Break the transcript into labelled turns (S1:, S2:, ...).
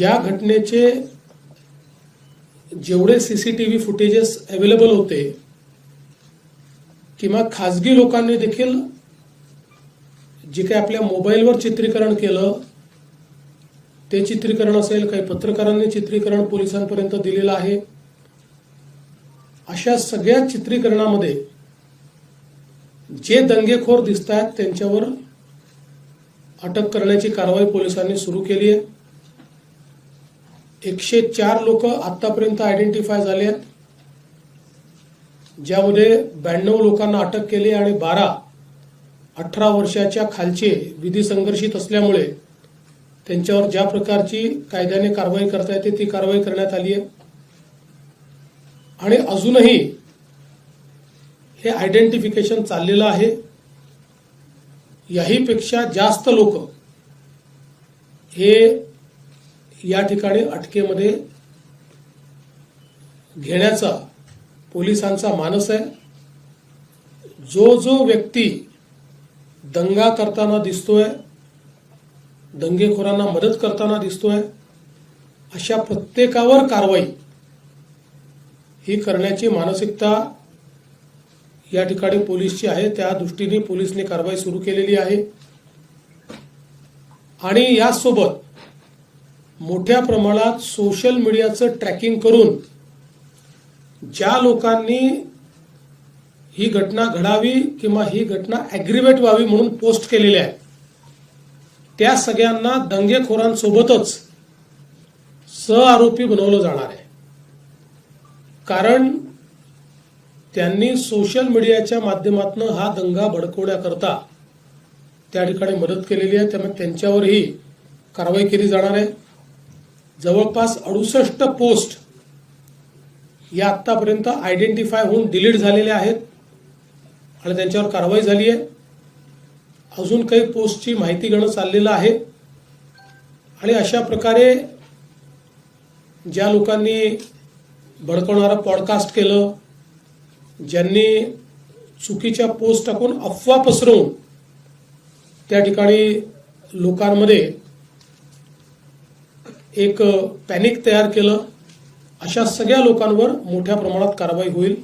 S1: या घटनेचे जेवढे C C T V footages available होते किंवा खाजगी लोकांनी देखील जे काही आपल्या मोबाईलवर चित्रीकरण केलं ते चित्रीकरण असेल काही पत्रकारांनी चित्रीकरण पोलिसांपर्यंत दिलेलं आहे अशा सगळ्या चित्रीकरणामध्ये जे दंगेखोर दिसत आहेत त्यांच्यावर अटक करण्याची कारवाई पोलिसांनी सुरू केली आहे. एकशे चार लोक आतापर्यंत आयडेंटिफाय झाले आहेत. ज्यामध्ये ब्याण्णव लोकांना अटक केली आणि बारा अठरा वर्षाच्या खालचे विधी संघर्षित असल्यामुळे त्यांच्यावर ज्या प्रकारची कायद्याने कारवाई करता येते ती कारवाई करण्यात आली आहे. आणि अजूनही हे आयडेंटिफिकेशन चाललेलं आहे. याहीपेक्षा जास्त लोक हे या ठिकाणी अटकेमध्ये घेण्याचा पोलिसांचा मानस आहे. जो जो व्यक्ती दंगा करताना दिसतोय दंगेखोरांना मदत करताना दिसतोय अशा प्रत्येकावर कारवाई ही करण्याची मानसिकता या ठिकाणी पोलीसची आहे. त्या दृष्टीने पोलिसने कारवाई सुरू केलेली आहे. आणि यासोबत मोठ्या प्रमाणात सोशल मीडियाचं ट्रॅकिंग करून ज्या लोकांनी ही घटना घडावी किंवा ही घटना ॲग्रिवेट व्हावी म्हणून पोस्ट केलेल्या आहे त्या सगळ्यांना दंगेखोरांसोबतच सहआरोपी बनवलं जाणार आहे. कारण त्यांनी सोशल मीडियाच्या माध्यमातून हा दंगा भडकवण्याकरता त्या ठिकाणी मदत केलेली आहे त्यामुळे त्यांच्यावरही कारवाई केली जाणार आहे. जवळपास अडुसष्ट पोस्ट या आत्तापर्यंत आयडेंटिफाय होऊन डिलीट झालेल्या आहेत. आणि त्यांच्यावर कारवाई झाली आहे. अजून काही पोस्टची माहिती घेणं चाललेलं आहे. आणि अशा प्रकारे ज्या लोकांनी भडकवणारं पॉडकास्ट केलं ज्यांनी चुकीच्या पोस्ट टाकून अफवा पसरवून त्या ठिकाणी लोकांमध्ये एक पॅनिक तयार केलं. अशा सगळ्या लोकांवर मोठ्या प्रमाणात कारवाई होईल.